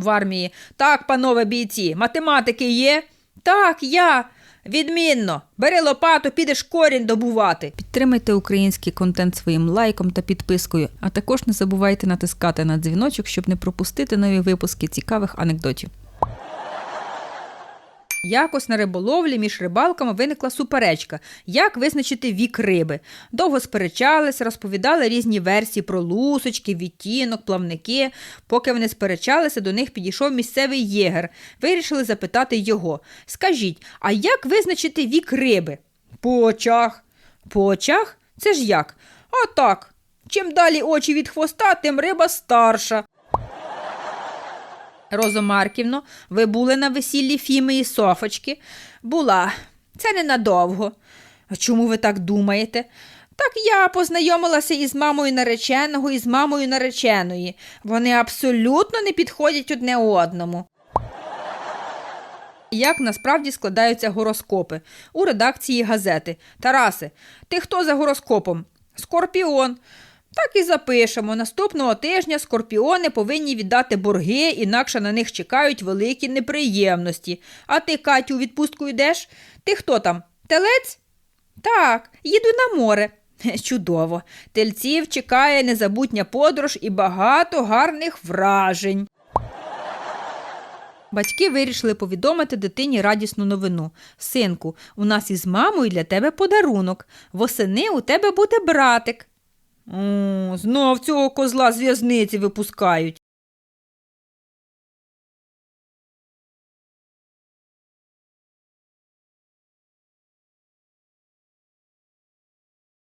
в армії. Так, панове бійці, математики є? Так, я. Відмінно. Бери лопату, підеш корінь добувати. Підтримайте український контент своїм лайком та підпискою, а також не забувайте натискати на дзвіночок, щоб не пропустити нові випуски цікавих анекдотів. Якось на риболовлі між рибалками виникла суперечка, як визначити вік риби. Довго сперечалися, розповідали різні версії про лусочки, відтінок, плавники. Поки вони сперечалися, до них підійшов місцевий єгер. Вирішили запитати його: Скажіть, а як визначити вік риби? По очах. По очах? Це ж як? А так. Чим далі очі від хвоста, тим риба старша. Розо Марківно, ви були на весіллі Фіми і Софочки? Була. Це ненадовго. А чому ви так думаєте? Так я познайомилася із мамою нареченого і з мамою нареченої. Вони абсолютно не підходять одне одному. Як насправді складаються гороскопи у редакції газети. Тарасе, ти хто за гороскопом? Скорпіон. Так і запишемо. Наступного тижня скорпіони повинні віддати борги, інакше на них чекають великі неприємності. А ти, Катю, у відпустку йдеш? Ти хто там? Телець? Так, їду на море. Чудово. Тельців чекає незабутня подорож і багато гарних вражень. Батьки вирішили повідомити дитині радісну новину. Синку, у нас із мамою для тебе подарунок. Восени у тебе буде братик. Знов цього козла з в'язниці випускають.